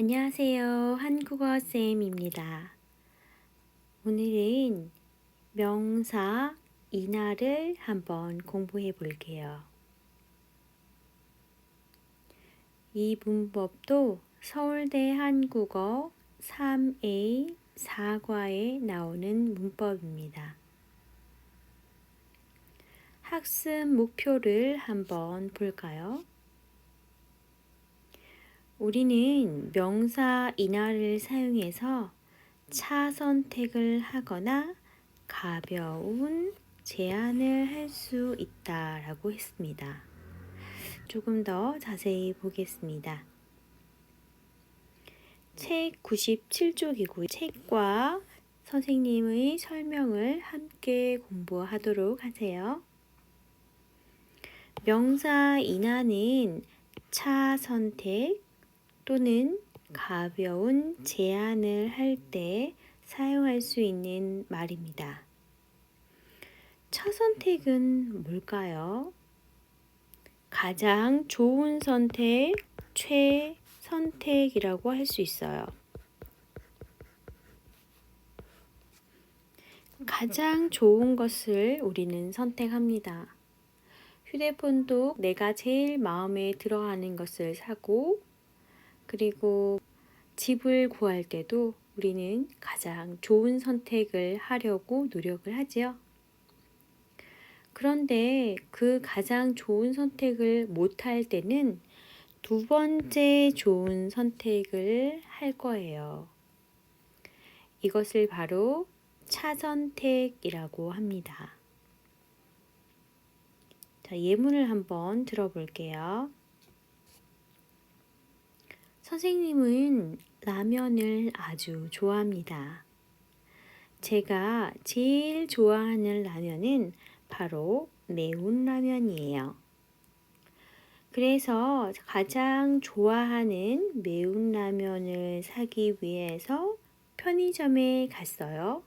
안녕하세요. 한국어 쌤입니다. 오늘은 명사 인하를 한번 공부해 볼게요. 이 문법도 서울대 한국어 3A 4과에 나오는 문법입니다. 학습 목표를 한번 볼까요? 우리는 명사 인하를 사용해서 차 선택을 하거나 가벼운 제안을 할 수 있다라고 했습니다. 조금 더 자세히 보겠습니다. 책 97쪽이고 책과 선생님의 설명을 함께 공부하도록 하세요. 명사 인하는 차 선택, 또는 가벼운 제안을 할 때 사용할 수 있는 말입니다. 첫 선택은 뭘까요? 가장 좋은 선택, 최선택이라고 할 수 있어요. 가장 좋은 것을 우리는 선택합니다. 휴대폰도 내가 제일 마음에 들어 하는 것을 사고 그리고 집을 구할 때도 우리는 가장 좋은 선택을 하려고 노력을 하지요. 그런데 그 가장 좋은 선택을 못할 때는 두 번째 좋은 선택을 할 거예요. 이것을 바로 차선택이라고 합니다. 자, 예문을 한번 들어볼게요. 선생님은 라면을 아주 좋아합니다. 제가 제일 좋아하는 라면은 바로 매운 라면이에요. 그래서 가장 좋아하는 매운 라면을 사기 위해서 편의점에 갔어요.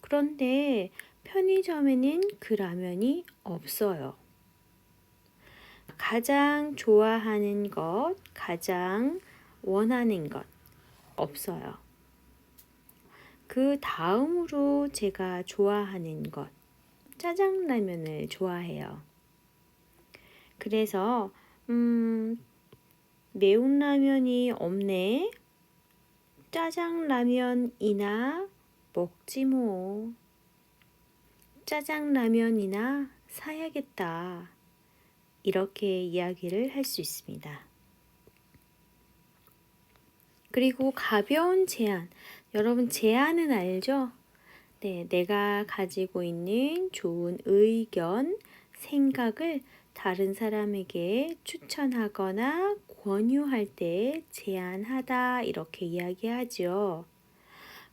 그런데 편의점에는 그 라면이 없어요. 가장 좋아하는 것, 가장 원하는 것 없어요. 그 다음으로 제가 좋아하는 것, 짜장라면을 좋아해요. 그래서, 음, 매운 라면이 없네. 짜장라면이나 먹지 뭐. 짜장라면이나 사야겠다. 이렇게 이야기를 할 수 있습니다. 그리고 가벼운 제안. 여러분 제안은 알죠? 네, 내가 가지고 있는 좋은 의견, 생각을 다른 사람에게 추천하거나 권유할 때 제안하다 이렇게 이야기하죠.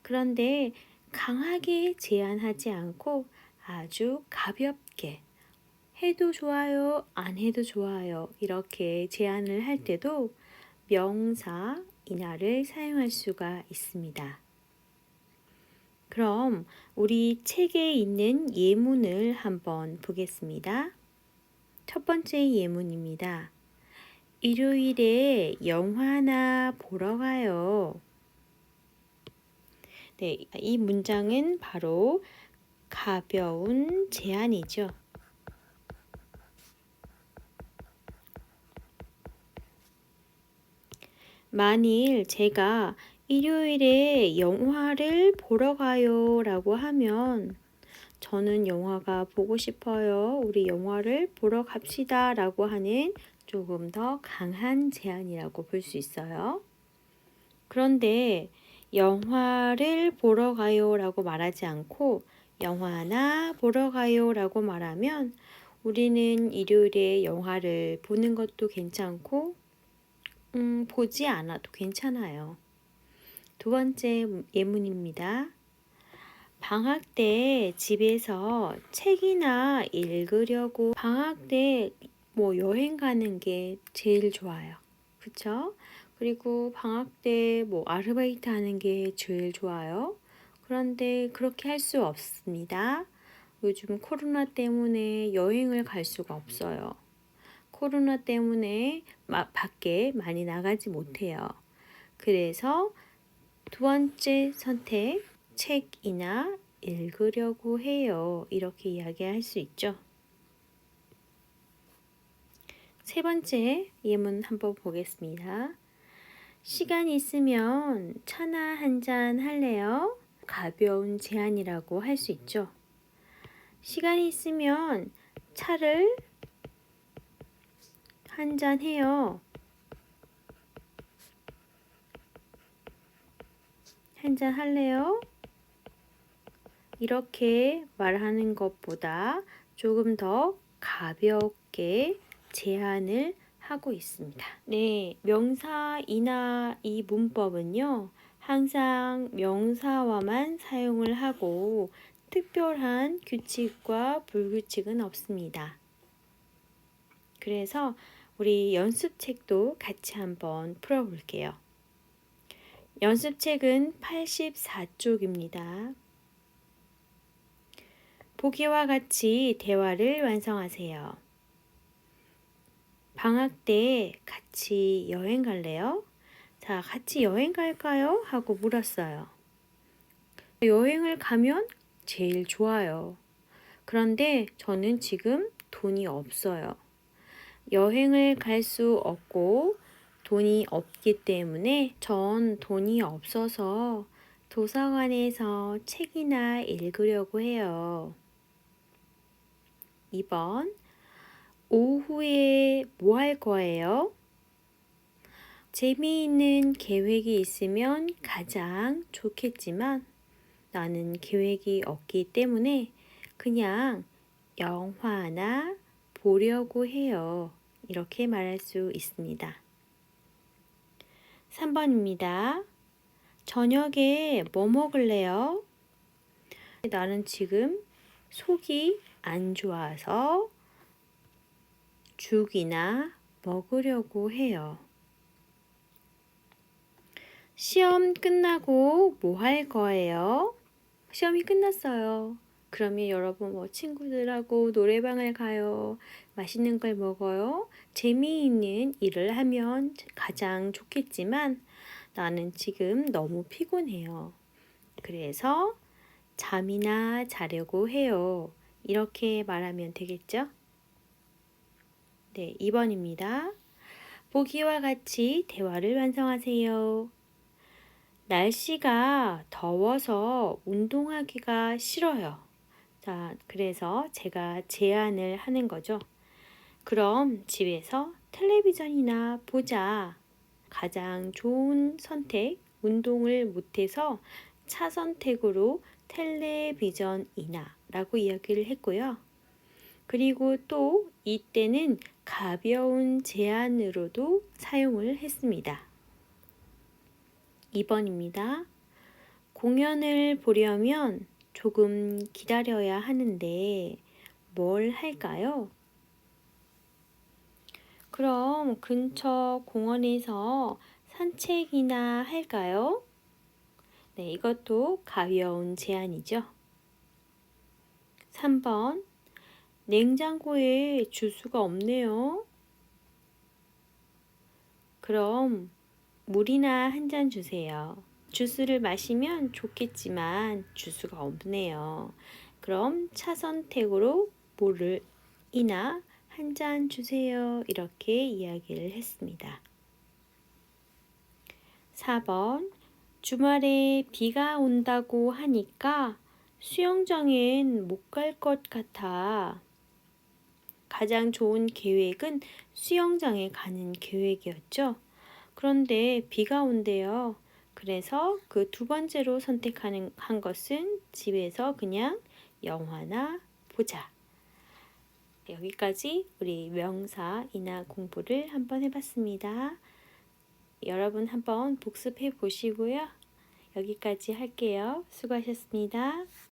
그런데 강하게 제안하지 않고 아주 가볍게 해도 좋아요, 안 해도 좋아요. 이렇게 제안을 할 때도 명사 인하를 사용할 수가 있습니다. 그럼 우리 책에 있는 예문을 한번 보겠습니다. 첫 번째 예문입니다. 일요일에 영화나 보러 가요. 네, 이 문장은 바로 가벼운 제안이죠. 만일 제가 일요일에 영화를 보러 가요 라고 하면 저는 영화가 보고 싶어요. 우리 영화를 보러 갑시다 라고 하는 조금 더 강한 제안이라고 볼 수 있어요. 그런데 영화를 보러 가요 라고 말하지 않고 영화나 보러 가요 라고 말하면 우리는 일요일에 영화를 보는 것도 괜찮고 음, 보지 않아도 괜찮아요. 두 번째 예문입니다. 방학 때 집에서 책이나 읽으려고 방학 때 뭐 여행 가는 게 제일 좋아요. 그쵸? 그리고 방학 때 뭐 아르바이트 하는 게 제일 좋아요. 그런데 그렇게 할 수 없습니다. 요즘 코로나 때문에 여행을 갈 수가 없어요. 코로나 때문에 밖에 많이 나가지 못해요. 그래서 두 번째 선택, 책이나 읽으려고 해요. 이렇게 이야기할 수 있죠. 세 번째 예문 한번 보겠습니다. 시간 있으면 차나 한 잔 할래요? 가벼운 제안이라고 할 수 있죠. 시간이 있으면 차를 한잔 해요. 한잔 할래요? 이렇게 말하는 것보다 조금 더 가볍게 제안을 하고 있습니다. 네, 명사이나 이 문법은요, 항상 명사와만 사용을 하고 특별한 규칙과 불규칙은 없습니다. 그래서 우리 연습책도 같이 한번 풀어볼게요. 연습책은 84쪽입니다. 보기와 같이 대화를 완성하세요. 방학 때 같이 여행 갈래요? 자, 같이 여행 갈까요? 하고 물었어요. 여행을 가면 제일 좋아요. 그런데 저는 지금 돈이 없어요. 여행을 갈 수 없고 돈이 없기 때문에 전 돈이 없어서 도서관에서 책이나 읽으려고 해요. 2번. 오후에 뭐 할 거예요? 재미있는 계획이 있으면 가장 좋겠지만 나는 계획이 없기 때문에 그냥 영화나 보려고 해요. 이렇게 말할 수 있습니다. 3번입니다. 저녁에 뭐 먹을래요? 나는 지금 속이 안 좋아서 죽이나 먹으려고 해요. 시험 끝나고 뭐 할 거예요? 시험이 끝났어요. 그러면 여러분 뭐 친구들하고 노래방을 가요. 맛있는 걸 먹어요. 재미있는 일을 하면 가장 좋겠지만 나는 지금 너무 피곤해요. 그래서 잠이나 자려고 해요. 이렇게 말하면 되겠죠? 네, 2번입니다. 보기와 같이 대화를 완성하세요. 날씨가 더워서 운동하기가 싫어요. 자, 그래서 제가 제안을 하는 거죠. 그럼 집에서 텔레비전이나 보자. 가장 좋은 선택, 운동을 못해서 차 선택으로 텔레비전이나 라고 이야기를 했고요. 그리고 또 이때는 가벼운 제안으로도 사용을 했습니다. 2번입니다. 공연을 보려면 조금 기다려야 하는데 뭘 할까요? 그럼 근처 공원에서 산책이나 할까요? 네, 이것도 가벼운 제안이죠. 3번. 냉장고에 주스가 없네요. 그럼 물이나 한 잔 주세요. 주스를 마시면 좋겠지만 주스가 없네요. 그럼 차 선택으로 물이나 한 잔 주세요. 이렇게 이야기를 했습니다. 4번 주말에 비가 온다고 하니까 수영장엔 못 갈 것 같아. 가장 좋은 계획은 수영장에 가는 계획이었죠. 그런데 비가 온대요. 그래서 그 두 번째로 선택하는 한 것은 집에서 그냥 영화나 보자. 여기까지 우리 명사이나 공부를 한번 해봤습니다. 여러분 한번 복습해 보시고요. 여기까지 할게요. 수고하셨습니다.